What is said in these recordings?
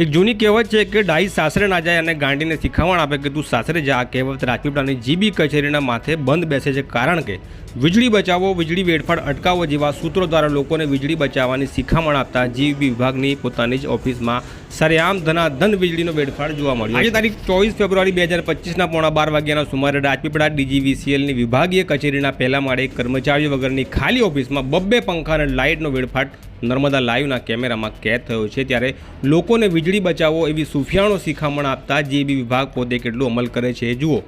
એક જૂની કહેવત છે કે ડાઈ સાસરે ના જાય અને ગાંડીને શીખામણ આપે કે તું સાસરે જા આ કહેવત રાજપીપળાની જીબી કચેરીના માથે બંધ બેસે છે કારણ કે વીજળી બચાવો વીજળી વેડફાડ અટકાવો જેવા સૂત્રો દ્વારા લોકોને વીજળી બચાવવાની શિખામણ આપતા જીબી વિભાગની પોતાની જ ઓફિસમાં સરેઆમ ધનાધન વીજળીનો વેડફાડ જોવા મળ્યો આજે તારીખ ચોવીસ ફેબ્રુઆરી બે હજાર પચીસના પોણા બાર વાગ્યાના સુમારે રાજપીપળા ડીજીવીસીએલની વિભાગીય કચેરીના પહેલા માળે કર્મચારીઓ વગરની ખાલી ઓફિસમાં બબ્બે પંખા અને લાઇટનો વેડફાટ નર્મદા લાઈવના કેમેરામાં કેદ થયો છે ત્યારે લોકોને વીજળી બચાવો એવી સુફિયાણો શિખામણ આપતા જીબી વિભાગ પોતે કેટલો અમલ કરે છે જુઓ.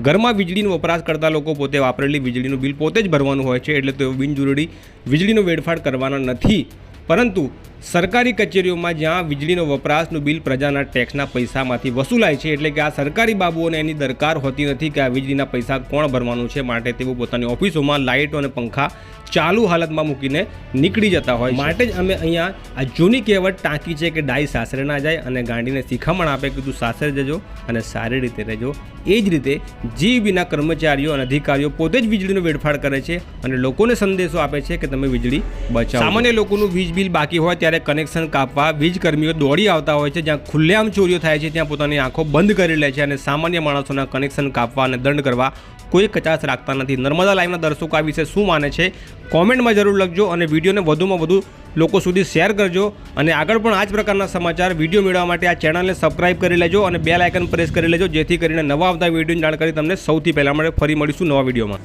ઘરમાં વીજળીનો વપરાશ કરતા લોકો પોતે વાપરેલી વીજળીનું બિલ પોતે જ ભરવાનું હોય છે એટલે તેઓ બિનજરૂરી વીજળીનો વેડફાટ કરવાના નથી. પરંતુ સરકારી કચેરીઓમાં જ્યાં વીજળીનો વપરાશનું બિલ પ્રજાના ટેક્સના પૈસામાંથી વસૂલાય છે એટલે કે આ સરકારી બાબુઓને એની દરકાર હોતી નથી કે આ વીજળીના પૈસા કોણ ભરવાનું છે માટે તેઓ પોતાની ઓફિસોમાં લાઇટો અને પંખા ચાલુ હાલતમાં મૂકીને નીકળી જતા હોય માટે જ અમે અહીંયા આ જૂની કહેવત ટાંકી છે કે ડાઈ સાસરે ના જાય અને ગાંડીને શિખામણ આપે કે તું સાસરે જજો અને સારી રીતે રહેજો. એ જ રીતે જીબીના કર્મચારીઓ અને અધિકારીઓ પોતે જ વીજળીનો વેડફાડ કરે છે અને લોકોને સંદેશો આપે છે કે તમે વીજળી બચાવો સામાન્ય લોકોનું વીજ બિલ બાકી હોય ત્યારે કનેક્શન કાપવા વીજકર્મીઓ દોડી આવતા હોય છે, જ્યાં ખુલ્લેઆમ ચોરીઓ થાય છે, ત્યાં પોતાની આંખો બંધ કરી લે છે અને સામાન્ય માણસોના કનેક્શન કાપવા અને દંડ કરવા કોઈ કચાશ રાખતા નથી. નર્મદા લાઈવના દર્શકો આ વિશે શું માને છે, કોમેન્ટમાં જરૂર લખજો અને વિડીયોને વધુમાં વધુ લોકો સુધી શેર કરજો. અને આગળ પણ આ જ પ્રકારના સમાચાર વીડિયો મેળવવા માટે આ ચેનલને સબસ્ક્રાઇબ કરી લેજો અને બેલ આઇકન પ્રેસ કરી લેજો, જેથી કરીને નવા આવતા વિડીયોની જાણકારી તમને સૌથી પહેલાં મળે. ફરી મળીશું નવા વિડીયોમાં.